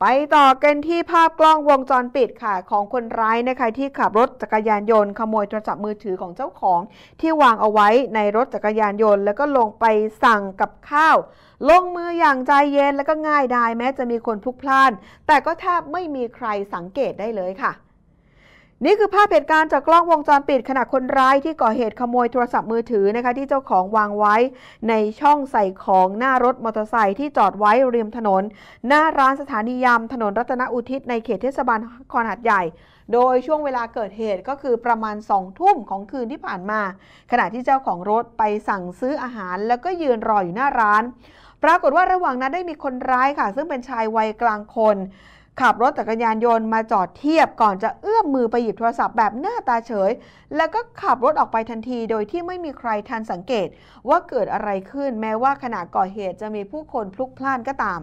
ไปต่อกันที่ภาพกล้องวงจรปิดค่ะ ของคนร้ายนะคะที่ขับรถจักรยานยนต์ขโมยโทรศัพท์มือถือของเจ้าของ ที่วางเอาไว้ในรถจักรยานยนต์ แล้วก็ลงไปสั่งกับข้าว ลงมืออย่างใจเย็นแล้วก็ง่ายดายแม้จะมีคนพลุกพล่าน แต่ก็แทบไม่มีใครสังเกตได้เลยค่ะ นี่คือภาพเหตุการณ์จากกล้องวงจรปิดขณะคนร้ายที่ก่อเหตุขโมยโทรศัพท์มือถือนะคะ ที่เจ้าของวางไว้ในช่องใส่ของหน้ารถมอเตอร์ไซค์ที่จอดไว้ริมถนน หน้าร้านสถานียามถนนรัตนอุทิศในเขตเทศบาลคอนหัดใหญ่ โดยช่วงเวลาเกิดเหตุก็คือประมาณสองทุ่มของคืนที่ผ่านมา ขณะที่เจ้าของรถไปสั่งซื้ออาหาร แล้วก็ยืนรออยู่หน้าร้าน ปรากฏว่าระหว่างนั้นได้มีคนร้ายค่ะ ซึ่งเป็นชายวัยกลางคน ขับรถจักรยานยนต์มาจอดเทียบก่อนจะเอื้อมมือไปหยิบโทรศัพท์แบบหน้าตาเฉย แล้วก็ขับรถออกไปทันทีโดยที่ไม่มีใครทันสังเกตว่าเกิดอะไรขึ้นแม้ว่าขณะก่อเหตุจะมีผู้คนพลุกพล่านก็ตาม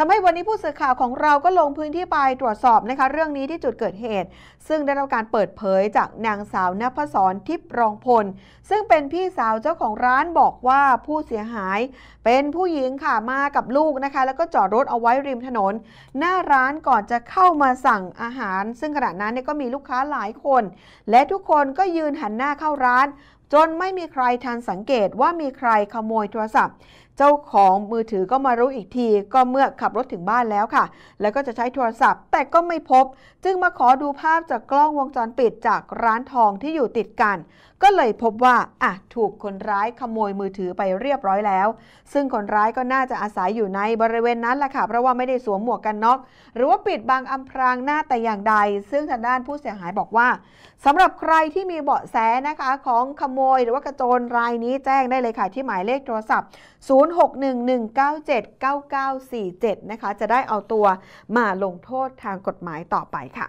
ทำให้วันนี้ผู้สื่อข่าวของเราก็ลงพื้นที่ไปตรวจสอบนะคะเรื่องนี้ที่จุดเกิดเหตุ ซึ่งได้รับการเปิดเผยจากนางสาวนภศรทิพย์รองพล ซึ่งเป็นพี่สาวเจ้าของร้านบอกว่าผู้เสียหาย เป็นผู้หญิงค่ะมากับลูกนะคะ แล้วก็จอดรถเอาไว้ริมถนน หน้าร้านก่อนจะเข้ามาสั่งอาหาร ซึ่งขณะนั้นก็มีลูกค้าหลายคน และทุกคนก็ยืนหันหน้าเข้าร้าน จนไม่มีใครทันสังเกตว่ามีใครขโมยโทรศัพท์ เจ้าของมือถือก็มารู้อีกที ก็เมื่อขับรถถึงบ้านแล้วค่ะ แล้วก็จะใช้โทรศัพท์ แต่ก็ไม่พบ จึงมาขอดูภาพจากกล้องวงจรปิดจากร้านทองที่อยู่ติดกัน ก็เลยพบว่าอะถูกคนร้ายขโมยมือถือไปเรียบร้อยแล้ว ซึ่งคนร้ายก็น่าจะอาศัยอยู่ในบริเวณนั้นแหละค่ะ เพราะว่าไม่ได้สวมหมวกกันน็อก หรือว่าปิดบังอำพรางหน้าแต่อย่างใด ซึ่งทางด้านผู้เสียหายบอกว่าสำหรับใครที่มีเบาะแสนะคะของขโมย หรือว่ากระโจนรายนี้แจ้งได้เลยค่ะ ที่หมายเลขโทรศัพท์ 0611979947 นะคะ จะได้เอาตัวมาลงโทษทางกฎหมายต่อไปค่ะ